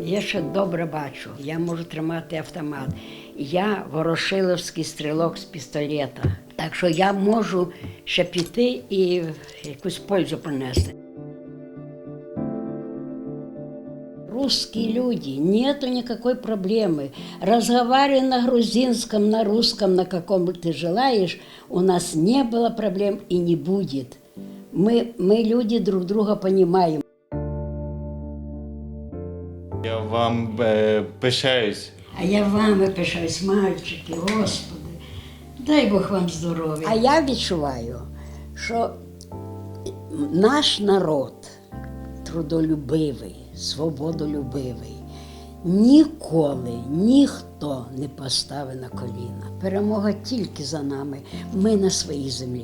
Я ще добре бачу, я можу тримати автомат. Я ворошиловський стрілок з пістолета. Так що я можу ще піти і якусь пользу принести. Русские люди, нету никакой проблемы. Разговаривай на грузинському, на русском, на якому ти желаешь, у нас не було проблем і не буде. Мы, мы люди друг друга понимаем. Я вам е, пишаюсь. А я вами пишаюсь, мальчики, Господи, дай Бог вам здоров'я. А я відчуваю, що наш народ трудолюбивий, свободолюбивий, ніколи ніхто не поставить на коліна. Перемога тільки за нами. Ми на своїй землі.